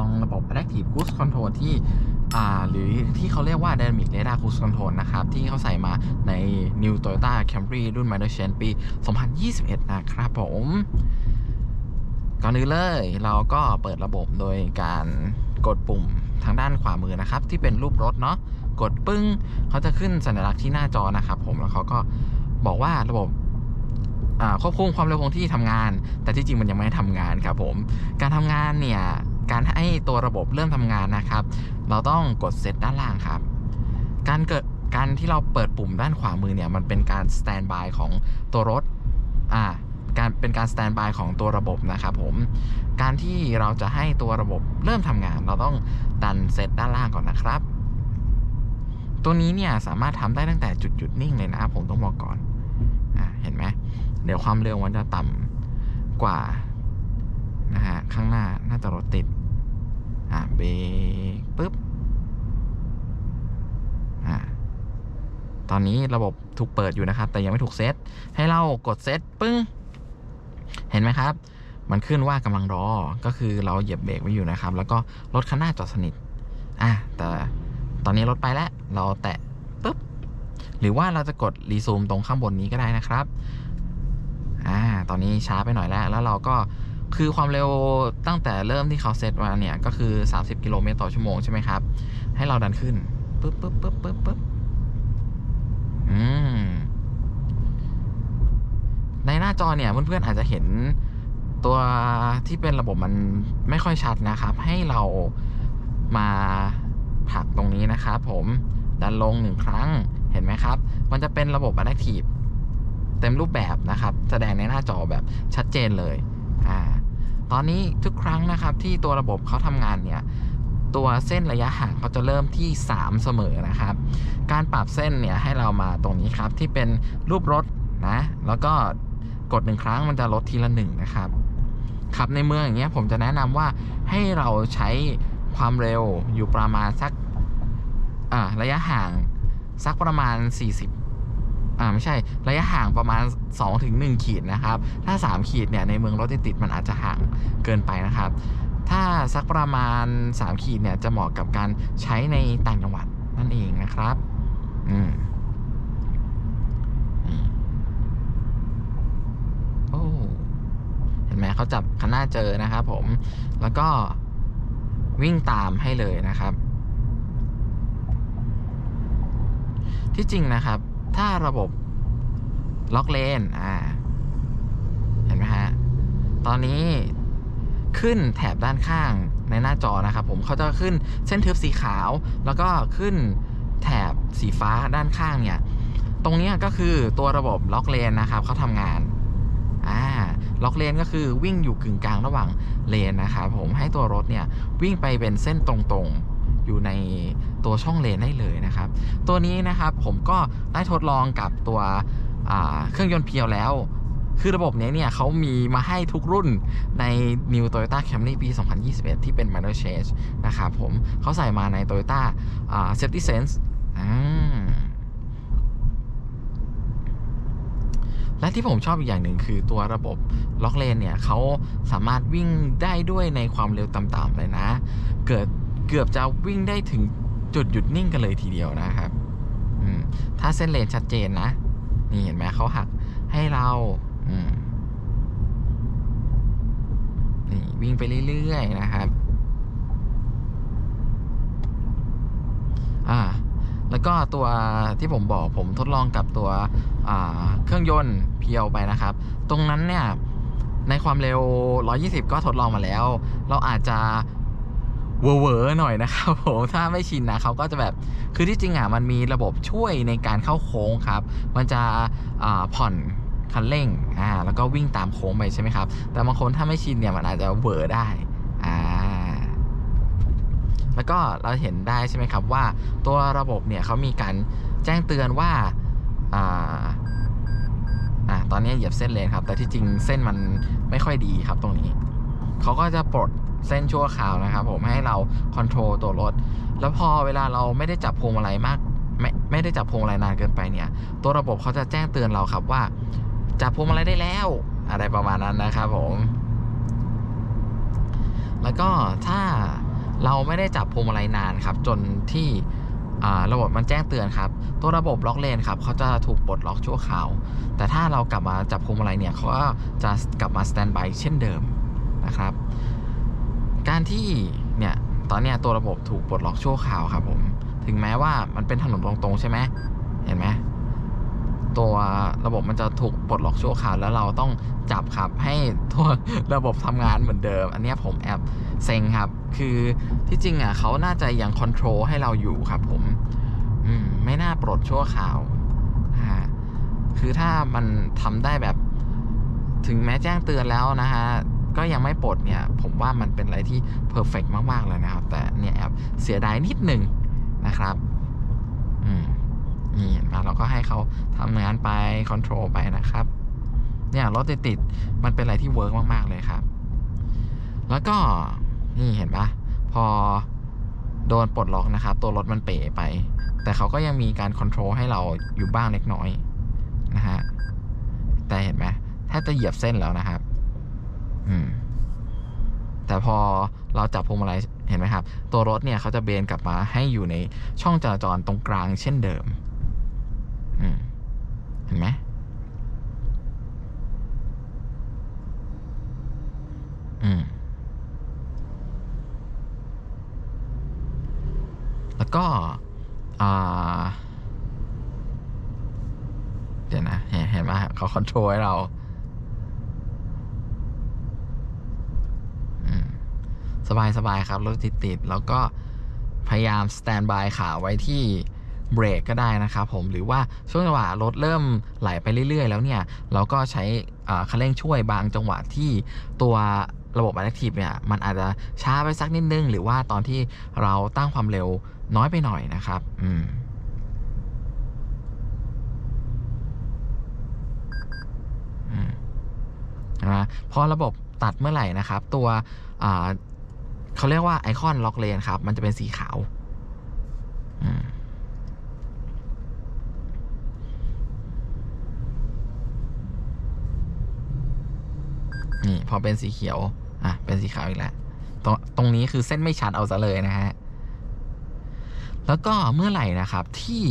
องระบบ Adaptive Cruise Control ที่หรือที่เขาเรียกว่า Dynamic Radar Cruise Control นะครับ ที่เขาใส่มาใน New Toyota Camry รุ่น Minor Change ปี 2021 นะครับผมก่อนอื่นเลยเราก็เปิดระบบโดยการกดปุ่มทางด้านขวามือนะครับ ที่เป็นรูปรถเนาะกดปึ้งเขาจะขึ้นสัญลักษณ์ที่หน้าจอนะครับผมแล้วเขาก็บอกว่าระบบควบคุมความเร็วคงที่ทำงาน แต่ที่จริงมันยังไม่ได้ทำงานครับผม การทำงานเนี่ย การให้ตัวระบบเริ่มทำงานนะครับ เราต้องกดเซตด้านล่างครับ การเกิดการที่เราเปิดปุ่มด้านขวามือเนี่ยมันเป็นการสแตนบายของตัวรถอ่าการเป็นการสแตนบายของตัวระบบนะครับผม การที่เราจะให้ตัวระบบเริ่มทำงาน เราต้องดันเซตด้านล่างก่อนนะครับ ตัวนี้เนี่ยสามารถทำได้ตั้งแต่จุดหยุดนิ่งเลยนะผมต้องบอกก่อนอ่าเห็นไหมเดี๋ยวความเร็วมันจะต่ำกว่านะฮะข้างหน้าน่าจะรถติด อ่าเบรกปุ๊บอ่าตอนนี้ระบบถูกเปิดอยู่นะครับ แต่ยังไม่ถูกเซตให้เรากดเซตปึ้ง เห็นไหมครับ มันขึ้นว่ากำลังรอ ก็คือเราเหยียบเบรกไว้อยู่นะครับ แล้วก็รถคันหน้าจอดสนิทอะแต่ตอนนี้รถไปแล้ว เราแตะปุ๊บ หรือว่าเราจะกดรีซูมตรงข้างบนนี้ก็ได้นะครับอ่าตอนนี้ช้าไปหน่อยแล้ว แล้วเราก็ คือความเร็วตั้งแต่เริ่มที่เขาเซตมาเนี่ย ก็คือ 30 กิโลเมตรต่อชั่วโมงใช่ไหมครับ ให้เราดันขึ้นปุ๊บปุ๊บปุ๊บปุ๊บปุ๊บอืมในหน้าจอเนี่ยเพื่อนๆอาจจะเห็นตัวที่เป็นระบบมันไม่ค่อยชัดนะครับ ให้เรามาผลักตรงนี้นะครับผมดันลงหนึ่งครั้งเห็นไหมครับ มันจะเป็นระบบ Adaptive เต็มรูปแบบนะครับ แสดงในหน้าจอแบบชัดเจนเลย อ่า ตอนนี้ทุกครั้งนะครับที่ตัวระบบเขาทำงานเนี่ยตัวเส้นระยะห่างเขาจะเริ่มที่ 3 เสมอนะครับ การปรับเส้นเนี่ยให้เรามาตรงนี้ครับที่เป็นรูปรถนะ แล้วก็กดหนึ่งครั้งมันจะลดทีละหนึ่งนะครับขับในเมืองอย่างเงี้ยผมจะแนะนำว่าให้เราใช้ความเร็วอยู่ประมาณสักระยะห่างสักประมาณ 40 อ่าไม่ใช่ระยะห่างประมาณ2ถึง1ขีดนะครับ ถ้า 3 ขีดเนี่ยในเมืองรถติดมันอาจจะห่างเกินไปนะครับ ถ้าสักประมาณ 3 ขีดเนี่ยจะเหมาะกับการใช้ในต่างจังหวัดนั่นเองนะครับอืมโอ้เห็นไหมเขาจับคันหน้าเจอนะครับผมแล้วก็วิ่งตามให้เลยนะครับ ที่จริงนะครับ ถ้าระบบล็อกเลนอ่า เห็นไหมฮะ ตอนนี้ขึ้นแถบด้านข้างในหน้าจอนะครับผมเขาจะขึ้นเส้นทึบสีขาว แล้วก็ขึ้นแถบสีฟ้าด้านข้างเนี่ย ตรงนี้ก็คือตัวระบบล็อกเลนนะครับเขาทำงาน อ่า ล็อกเลนก็คือวิ่งอยู่กึ่งกลางระหว่างเลนนะครับผมให้ตัวรถเนี่ยวิ่งไปเป็นเส้นตรงๆ อยู่ในตัวช่องเลนได้เลยนะครับ ตัวนี้นะครับผมก็ได้ทดลองกับตัวเครื่องยนต์เพียวแล้ว คือระบบนี้เนี่ยเขามีมาให้ทุกรุ่นใน New Toyota Camry ปี 2021 ที่เป็น Minor Change นะครับผมเขาใส่มาใน Toyota อ่า Safety Sense และที่ผมชอบอีกอย่างหนึ่งคือตัวระบบล็อกเลนเนี่ยเขาสามารถวิ่งได้ด้วยในความเร็วต่ำๆเลยนะ เกิด เกือบจะวิ่งได้ถึงจุดหยุดนิ่งกันเลยทีเดียวนะครับถ้าเส้นเลนชัดเจนนะ นี่เห็นไหมเขาหักให้เรานี่วิ่งไปเรื่อยๆนะครับ อ่า แล้วก็ตัวที่ผมบอกผมทดลองกับตัวเครื่องยนต์เพียวไปนะครับ ตรงนั้นเนี่ยในความเร็ว 120 ก็ทดลองมาแล้ว เราอาจจะ เวอร์ๆหน่อยนะครับผมถ้าไม่ชินนะเขาก็จะแบบคือที่จริงอะมันมีระบบช่วยในการเข้าโค้งครับ มันจะผ่อนคันเร่งอ่าแล้วก็วิ่งตามโค้งไปใช่ไหมครับ แต่บางคนถ้าไม่ชินเนี่ยมันอาจจะเวอร์ได้อ่าแล้วก็เราเห็นได้ใช่ไหมครับว่าตัวระบบเนี่ยเขามีการแจ้งเตือนว่าอ่าอ่าตอนนี้เหยียบเส้นเลนครับ แต่ที่จริงเส้นมันไม่ค่อยดีครับตรงนี้เขาก็จะปลด เส้นชั่วคราวนะครับผมให้เราคอนโทรลตัวรถ แล้วพอเวลาเราไม่ได้จับพวงมาลัยมากไม่ไม่ได้จับพวงมาลัยนานเกินไปเนี่ย ตัวระบบเขาจะแจ้งเตือนเราครับว่า จับพวงมาลัยได้แล้ว อะไรประมาณนั้นนะครับผม แล้วก็ถ้าเราไม่ได้จับพวงมาลัยนานครับ จนที่ระบบมันแจ้งเตือนครับ ตัวระบบล็อกเลนครับเขาจะถูกปลดล็อกชั่วคราว แต่ถ้าเรากลับมาจับพวงมาลัยเนี่ยเขาก็จะกลับมาสแตนบายเช่นเดิมนะครับ การที่เนี่ยตอนเนี้ยตัวระบบถูกปลดล็อกชั่วคราวครับผมถึงแม้ว่ามันเป็นถนนตรงๆใช่ไหมเห็นไหมตัวระบบมันจะถูกปลดล็อกชั่วคราวแล้วเราต้องจับครับให้ตัวระบบทำงานเหมือนเดิม อันนี้ผมแอบเซ็งครับ คือที่จริงอะเขาน่าจะยังคอนโทรลให้เราอยู่ครับผมอืมไม่น่าปลดชั่วคราวนะฮะคือถ้ามันทำได้แบบถึงแม้แจ้งเตือนแล้วนะฮะ ก็ยังไม่ปลดเนี่ย ผมว่ามันเป็นอะไรที่เพอร์เฟกมาก ๆ เลยนะครับ แต่เนี่ยแอบเสียดายนิดหนึ่งนะครับ อืมนี่นไหมเราก็ให้เขาทำงานไปคอนโทรลไปนะครับ เนี่ยรถติดๆมันเป็นอะไรที่เวิร์กมาก ๆ เลยครับ แล้วก็นี่เห็นปะพอโดนปลดล็อกนะครับ ตัวรถมันเป๋ไป แต่เขาก็ยังมีการคอนโทรลให้เราอยู่บ้างเล็กน้อยนะฮะ แต่เห็นไหมแทบจะเหยียบเส้นแล้วนะครับ อืมแต่พอเราจับพวงมาลัยเห็นไหมครับ ตัวรถเนี่ยเขาจะเบนกลับมาให้อยู่ในช่องจราจรตรงกลางเช่นเดิม อืมเห็นไหมอืมแล้วก็อ่าเดี๋ยวนะ เห็นเห็นไหมเขาคอนโทรลให้เรา อืม สบายสบายครับรถติดติดๆแล้วก็พยายามสแตนบายขาไว้ที่เบรกก็ได้นะครับผมหรือว่าช่วงจังหวะรถเริ่มไหลไปเรื่อย ๆ แล้วเนี่ย เราก็ใช้คันเร่งช่วยบางจังหวะที่ตัวระบบ Adaptive เนี่ยมันอาจจะช้าไปสักนิดนึง หรือว่าตอนที่เราตั้งความเร็วน้อยไปหน่อยนะครับ อืมอืมนะพอระบบตัดเมื่อไหร่นะครับ ตัวอ่า เขาเรียกว่าไอคอนล็อกเลนครับ มันจะเป็นสีขาวนี่ พอเป็นสีเขียว อะ เป็นสีขาวอีกแล้ว ตรงตรงนี้คือเส้นไม่ชัดเอาซะเลยนะฮะ แล้วก็เมื่อไหร่นะครับที่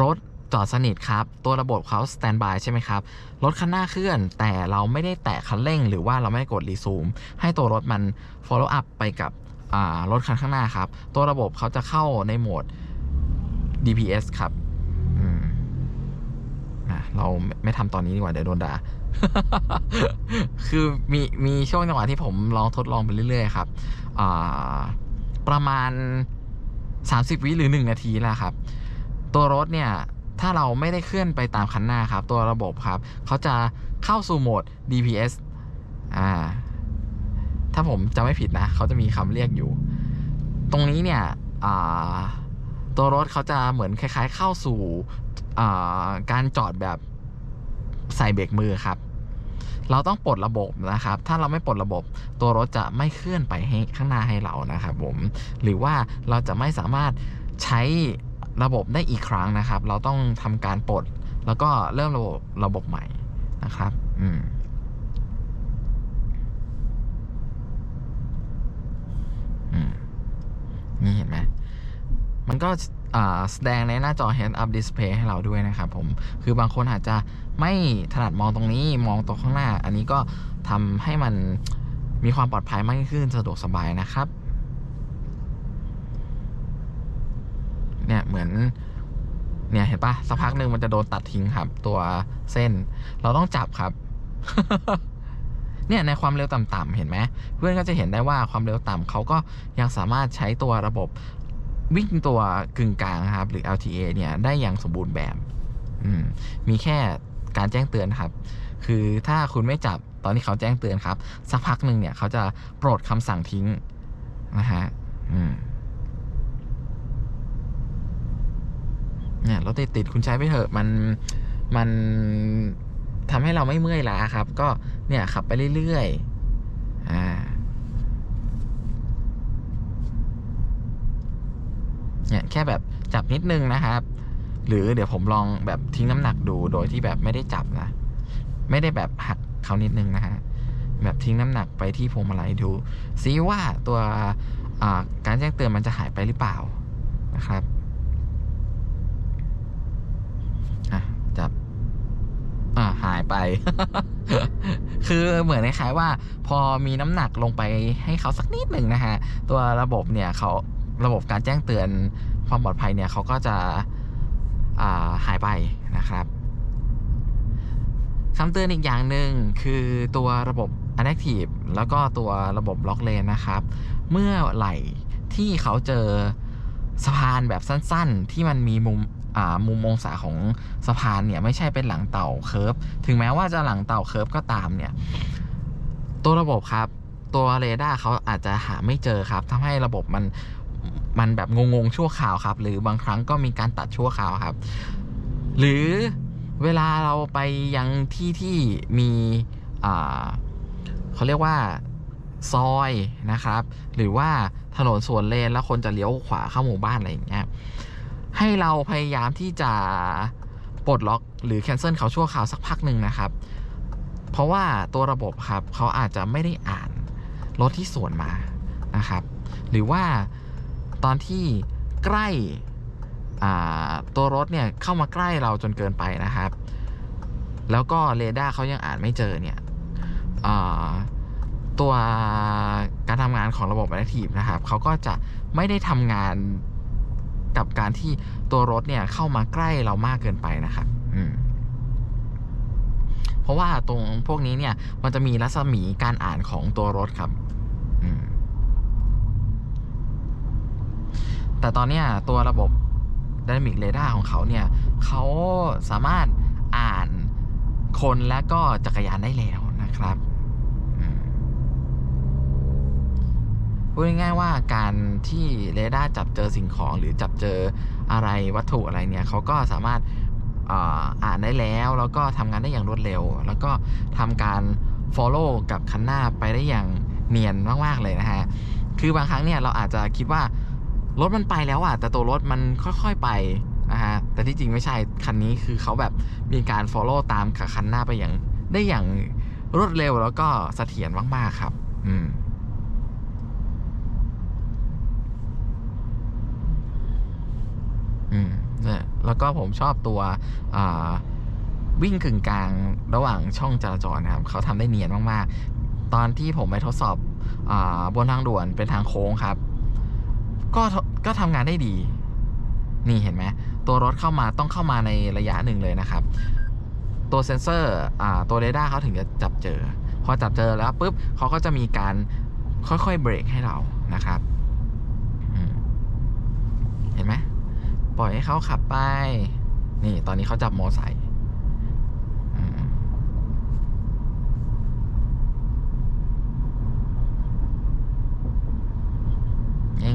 รถ จอดสนิทครับ ตัวระบบเขาสแตนบายใช่ไหมครับ รถคันหน้าเคลื่อน แต่เราไม่ได้แตะคันเร่ง หรือว่าเราไม่กดรีซูม ให้ตัวรถมัน follow up ไปกับรถคันข้างหน้าครับ ตัวระบบเขาจะเข้าในโหมด DPS ครับอืมอะเราไม่ไม่ทำตอนนี้ดีกว่าเดี๋ยวโดนด่า คือมีมีช่วงจังหวะที่ผมลองทดลองไปเรื่อยๆครับ ประมาณ 30 วิหรือ 1 นาทีแหละครับ ตัวรถเนี่ย ถ้าเราไม่ได้เคลื่อนไปตามคันหน้าครับ ตัวระบบครับเขาจะเข้าสู่โหมด DPS อ่าถ้าผมจะไม่ผิดนะเขาจะมีคำเรียกอยู่ ตรงนี้เนี่ยตัวรถเขาจะเหมือนคล้าย ๆ เข้าสู่การจอดแบบใส่เบรกมือครับ เราต้องปลดระบบนะครับ ถ้าเราไม่ปลดระบบ ตัวรถจะไม่เคลื่อนไปให้ข้างหน้าให้เรานะครับผม หรือว่าเราจะไม่สามารถใช้ ระบบได้อีกครั้งนะครับ เราต้องทำการปลดแล้วก็เริ่มระบบระบบใหม่นะครับ อืมอืมนี่เห็นไหม มันก็อ่าแสดงในหน้าจอ Head Up Display ให้เราด้วยนะครับผม คือบางคนอาจจะไม่ถนัดมองตรงนี้มองตรงข้างหน้า อันนี้ก็ทำให้มันมีความปลอดภัยมากขึ้นสะดวกสบายนะครับ เนี่ยเหมือนเนี่ยเห็นปะสักพักหนึ่งมันจะโดนตัดทิ้งครับ ตัวเส้น เราต้องจับครับ เนี่ยในความเร็วต่ำๆเห็นไหมเพื่อนก็จะเห็นได้ว่าความเร็วต่ำเขาก็ยังสามารถใช้ตัวระบบวิ่งตัวกึ่งกลางครับ หรือ LTA เนี่ย ได้อย่างสมบูรณ์แบบอืมมีแค่การแจ้งเตือนครับ คือถ้าคุณไม่จับตอนที่เขาแจ้งเตือนครับ สักพักหนึ่งเนี่ยเขาจะปลดคำสั่งทิ้งนะฮะ อืม เนี่ยรถติดติดคุณใช้ไปเถอะมันมันทำให้เราไม่เมื่อยล้าครับ ก็เนี่ยขับไปเรื่อยๆอ่าเนี่ยแค่แบบจับนิดนึงนะครับ หรือเดี๋ยวผมลองแบบทิ้งน้ำหนักดูโดยที่แบบไม่ได้จับนะ ไม่ได้แบบหักเขานิดนึงนะฮะแบบทิ้งน้ำหนักไปที่พวงมาลัยดูซิว่าตัวการแจ้งเตือนมันจะหายไปหรือเปล่านะครับอะจับอ่า หายไป คือเหมือนคล้ายๆว่า พอมีน้ำหนักลงไปให้เขาสักนิดหนึ่งนะฮะ ตัวระบบเนี่ยเขาระบบการแจ้งเตือนความปลอดภัยเนี่ยเขาก็จะาหายไปนะครับคำเตือนอีกอย่างหนึ่งคือตัวระบบ Adaptive แล้วก็ตัวระบบ Lock Lane นะครับ เมื่อไหร่ที่เขาเจอสะพานแบบสั้น ๆ ที่มันมีมุม มุมองศาของสะพานเนี่ยไม่ใช่เป็นหลังเต่าเคิร์ฟถึงแม้ว่าจะหลังเต่าเคิร์ฟก็ตามเนี่ยตัวระบบครับ ตัวเรดาร์เขาอาจจะหาไม่เจอครับทำให้ระบบมันมันแบบงงๆชั่วคราวครับ หรือบางครั้งก็มีการตัดชั่วคราวครับ หรือเวลาเราไปยังที่ที่มีเขาเรียกว่าซอยนะครับ หรือว่าถนนสวนเลนแล้วคนจะเลี้ยวขวาเข้าหมู่บ้านอะไรอย่างเงี้ย ให้เราพยายามที่จะปลดล็อกหรือ cancel เขาชั่วคราวสักพักหนึ่งนะครับ เพราะว่าตัวระบบครับเขาอาจจะไม่ได้อ่านรถที่สวนมานะครับ หรือว่าตอนที่ใกล้ตัวรถเนี่ยเข้ามาใกล้เราจนเกินไปนะครับ แล้วก็เรดาร์เขายังอ่านไม่เจอเนี่ยตัวการทำงานของระบบ Adaptive นะครับเขาก็จะไม่ได้ทำงาน กับการที่ตัวรถเนี่ยเข้ามาใกล้เรามากเกินไปนะครับอืมเพราะว่าตรงพวกนี้เนี่ยมันจะมีรัศมีการอ่านของตัวรถครับแต่ตอนนี้ตัวระบบ Dynamic Radar ของเขาเนี่ยเขาสามารถอ่านคนและก็จักรยานได้แล้วนะครับอืม พูดง่ายๆว่าการที่เรดาร์จับเจอสิ่งของหรือจับเจออะไรวัตถุอะไรเนี่ยเขาก็สามารถอ่านได้แล้ว แล้วก็ทำงานได้อย่างรวดเร็ว แล้วก็ทำการ follow กับคันหน้าไปได้อย่างเนียนมากๆเลยนะฮะ คือบางครั้งเนี่ยเราอาจจะคิดว่ารถมันไปแล้วอะแต่ตัวรถมันค่อยๆไปนะฮะ แต่ที่จริงไม่ใช่ คันนี้คือเขาแบบมีการ follow ตามกับคันหน้าไปอย่างได้อย่างรวดเร็วแล้วก็เสถียรมากๆครับ อืม อืมเนี่ย แล้วก็ผมชอบตัววิ่งกึ่งกลางระหว่างช่องจราจรนะครับเขาทำได้เนียนมากๆ ตอนที่ผมไปทดสอบอบนทางด่วนเป็นทางโค้งครับ ก็ก็ทำงานได้ดี นี่เห็นไหมตัวรถเข้ามาต้องเข้ามาในระยะหนึ่งเลยนะครับ ตัวเซ็นเซอร์อตัวเรดาร์เขาถึงจะจับเจอ พอจับเจอแล้วปุ๊บเขาก็จะมีการค่อยๆเบรกให้เรานะครับเห็นไหม ปล่อยให้เขาขับไป นี่ ตอนนี้เขาจับมอไซค์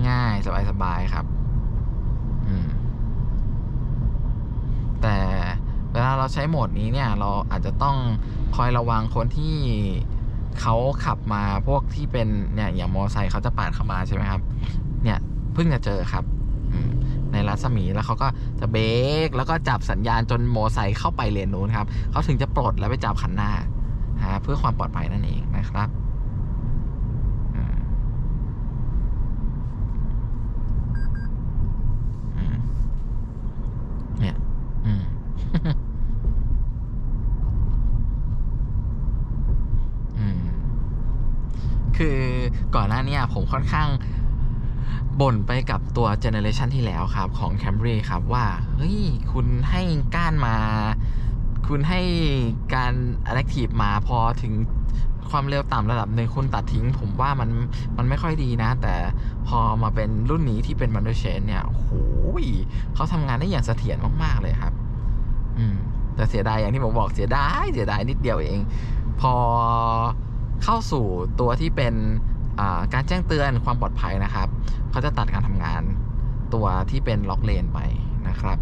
ง่ายๆ สบายๆ ครับ แต่เวลาเราใช้โหมดนี้เนี่ย เราอาจจะต้องคอยระวังคนที่เขาขับมาพวกที่เป็นเนี่ยอย่างมอไซค์เขาจะปาดเข้ามาใช่ไหมครับ เนี่ยเพิ่งจะเจอครับ อืม รัศมีแล้วเขาก็จะเบรกแล้วก็จับสัญญาณจนโมไซค์เข้าไปเลนนู้นครับเขาถึงจะปลดแล้วไปจับคันหน้าฮะเพื่อความปลอดภัยนั่นเองนะครับเนี่ยอืมคือก่อนหน้านี้ผมค่อนข้าง บ่นไปกับตัวเจเนอเรชันที่แล้วครับของ Camry ครับว่า เฮ้ย คุณให้ก้านมา คุณให้การ Adaptive มาพอถึงความเร็วต่ำระดับหนึ่งคุณตัดทิ้ง ผมว่ามันมันไม่ค่อยดีนะ แต่พอมาเป็นรุ่นนี้ที่เป็น m a n u c h a n เนี่ยโอ้โหเขาทำงานได้อย่างเสถียรมาก ๆ เลยครับ อืม แต่เสียดายอย่างที่ผมบอกเสียดายเสียดายนิดเดียวเอง พอเข้าสู่ตัวที่เป็น การแจ้งเตือนความปลอดภัยนะครับ เขาจะตัดการทำงานตัวที่เป็นล็อกเลนไปนะครับ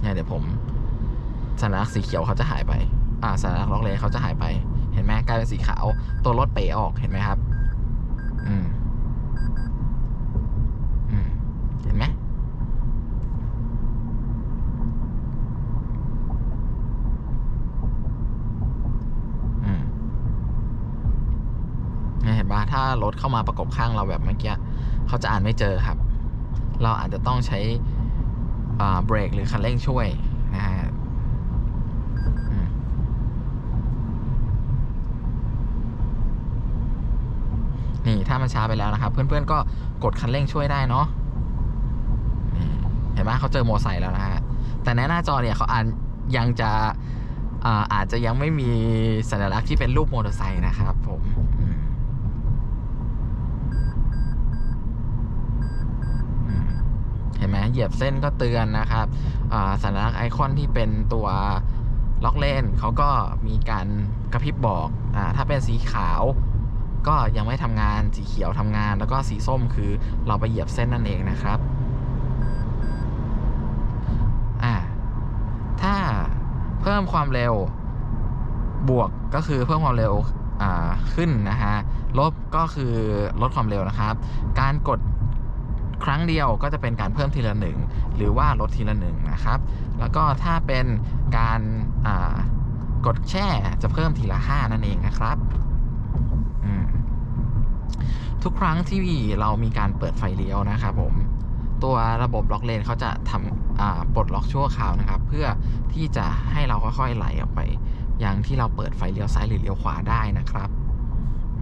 เนี่ยเดี๋ยวผมสัญลักษณ์สีเขียวเขาจะหายไป อ่าสัญลักษณ์ล็อกเลนเขาจะหายไป เห็นไหมกลายเป็นสีขาว ตัวรถเป๋ออกเห็นไหมครับ อืม อืม เห็นไหม อืมเนี่ยเห็นปะ ถ้ารถเข้ามาประกบข้างเราแบบเมื่อกี้เขาจะอ่านไม่เจอครับ เราอาจจะต้องใช้เบรกหรือคันเร่งช่วยนะฮะนี่ถ้ามันช้าไปแล้วนะครับ เพื่อนๆก็กดคันเร่งช่วยได้เนาะเห็นไหมเขาเจอโมอไซค์แล้วนะฮะแต่ในหน้าจอเนี่ยเขาอ่านยังจะอาอาจจะยังไม่มีสัญลักษณ์ที่เป็นรูปมอเตอร์ไซค์นะครับผมอืมอืม เหยียบเส้นก็เตือนนะครับอ่าสัญลักษณ์ไอคอนที่เป็นตัวล็อกเลนเขาก็มีการกระพริบบอกอถ้าเป็นสีขาวก็ยังไม่ทำงานสีเขียวทำงาน แล้วก็สีส้มคือเราไปเหยียบเส้นนั่นเองนะครับถ้าเพิ่มความเร็วบวกก็คือเพิ่มความเร็วขึ้นนะฮะลบก็คือลดความเร็วนะครับ การกด ครั้งเดียวก็จะเป็นการเพิ่มทีละหนึ่งหรือว่าลดทีละหนึ่งนะครับ แล้วก็ถ้าเป็นการกดแช่จะเพิ่มทีละห้านั่นเองนะครับทุกครั้งที่เรามีการเปิดไฟเลี้ยวนะครับผมตัวระบบล็อกเลนเขาจะทำปลดล็อกชั่วคราวนะครับ เพื่อที่จะให้เราค่อยๆไหลออกไป อย่างที่เราเปิดไฟเลี้ยวซ้ายหรือเลี้ยวขวาได้นะครับ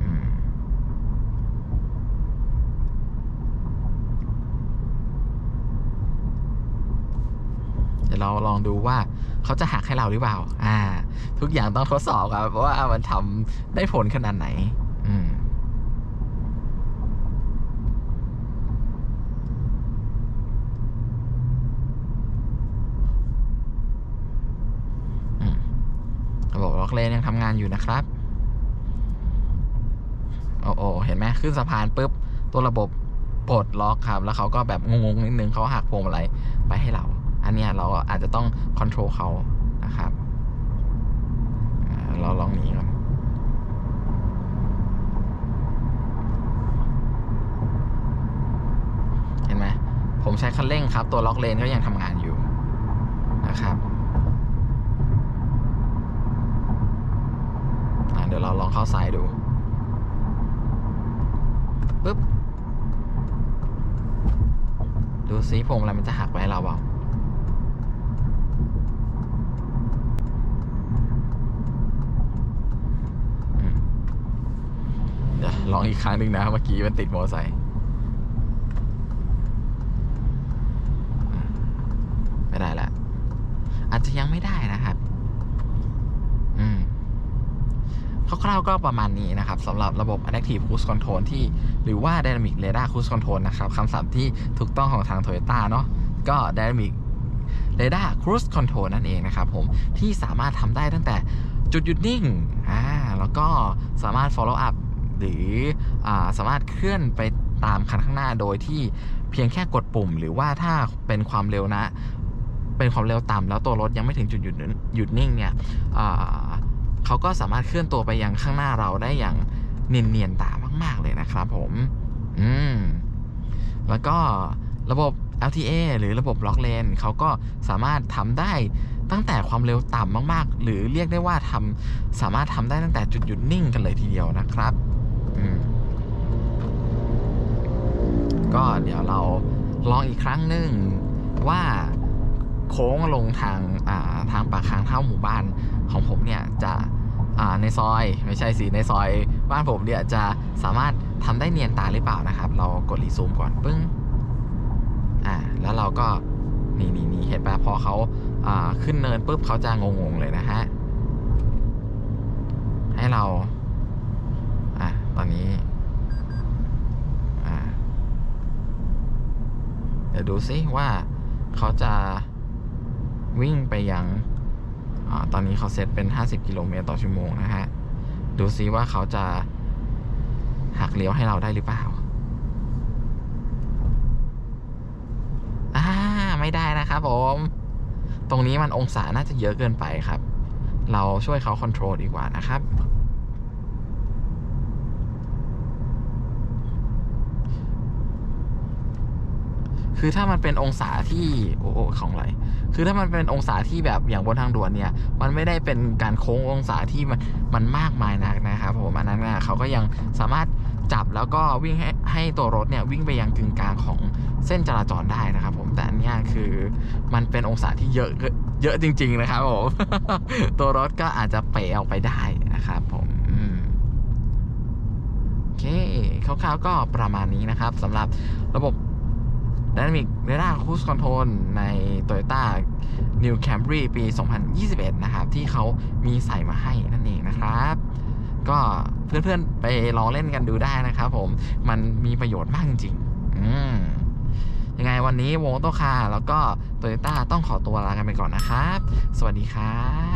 อืมเดี๋ยวเราลองดูว่าเขาจะหักให้เราหรือเปล่า อ่า ทุกอย่างต้องทดสอบครับว่ามันทำได้ผลขนาดไหนอืมอืมระบบล็อกเลนยังทำงานอยู่นะครับ โอ้โอเห็นไหมขึ้นสะพานปุ๊บ ตัวระบบปลดล็อกครับ แล้วเขาก็แบบงงๆนิดนึงเขาหักพวงมาลัยไปให้เรา อันนี้เราอาจจะต้องคอนโทรลเขานะครับเราลองหนีก่อนเห็นไหมผมใช้คันเร่งครับ ตัวล็อกเลนก็ยังทำงานอยู่นะครับเดี๋ยวเราลองเข้าซ้ายดูปึ๊บ ดูซิพวงอะไรมันจะหักไปเราเปล่าอืมเดี๋ยว ลองอีกครั้งหนึ่งนะ เมื่อกี้มันติดมอเตอร์ไซค์ไม่ได้แล้วอาจจะยังไม่ได้นะครับ อืมคร่าวๆก็ประมาณนี้นะครับสำหรับระบบ Adaptive Cruise Control ที่หรือว่า Dynamic Radar Cruise Control นะครับคำศัพท์ที่ถูกต้องของทาง Toyota เนาะก็ Dynamic Radar Cruise Control นั่นเองนะครับผมที่สามารถทำได้ตั้งแต่จุดหยุดนิ่งอ่าแล้วก็สามารถ follow up หรืออสามารถเคลื่อนไปตามคันข้างหน้าโดยที่เพียงแค่กดปุ่ม หรือว่าถ้าเป็นความเร็วนะ เป็นความเร็วต่ำแล้วตัวรถยังไม่ถึงจุดหยุดนิ่งหยุดนิ่งเนี่ยเขาก็สามารถเคลื่อนตัวไปยังข้างหน้าเราได้อย่างเนียนๆตามาก ๆ เลยนะครับผม อืม แล้วก็ระบบ LTA หรือระบบล็อกเลนเขาก็สามารถทำได้ตั้งแต่ความเร็วต่ำมาก ๆ หรือเรียกได้ว่าทำสามารถทำได้ตั้งแต่จุดหยุดนิ่งกันเลยทีเดียวนะครับ ก็เดี๋ยวเราลองอีกครั้งหนึ่งว่าโค้งลงทางาทางปากทางเข้าหมู่บ้านของผมเนี่ยจะในซอยไม่ใช่สิในซอยบ้านผมเนี่ยจะสามารถทำได้เนียนตาหรือเปล่านะครับ เรากดรีซูมก่อนปึ้งอ่าแล้วเราก็นี่นี่นี่เห็นปะพอเขาขึ้นเนินปุ๊บเขาจะงงๆเลยนะฮะให้เรา ตอนนี้เดี๋ยวดูซิว่าเขาจะวิ่งไปยังอตอนนี้เขาเซตเป็น 50 กิโลเมตรต่อชั่วโมงนะฮะ ดูซิว่าเขาจะหักเลี้ยวให้เราได้หรือเปล่าอ่าไม่ได้นะครับผม ตรงนี้มันองศาน่าจะเยอะเกินไปครับ เราช่วยเขาคอนโทรลดีกว่านะครับ คือถ้ามันเป็นองศาที่โอ้ของอะไรคือถ้ามันเป็นองศาที่แบบอย่างบนทางด่วนเนี่ย มันไม่ได้เป็นการโค้งองศาที่มันมันมากมายนักนะครับผมอันนั้นน่ะเขาก็ยังสามารถจับแล้วก็วิ่งให้ให้ตัวรถเนี่ยวิ่งไปยังกึ่งกลางของเส้นจราจรได้นะครับผมแต่อันนี้คือมันเป็นองศาที่เยอะเยอะจริง ๆ นะครับผมตัวรถก็อาจจะเป๋ออกไปได้นะครับผมโอเคคร่าวๆก็ประมาณนี้นะครับสำหรับระบบ Dynamic Radar Cruise Control ใน Toyota New Camry ปี 2021 นะครับ ที่เขามีใส่มาให้นั่นเองนะครับ ก็เพื่อนๆไปลองเล่นกันดูได้นะครับผม มันมีประโยชน์มากจริงๆอืมยังไงวันนี้วงโตคาแล้วก็โตโยต้าต้องขอตัวลากันไปก่อนนะครับ สวัสดีครับ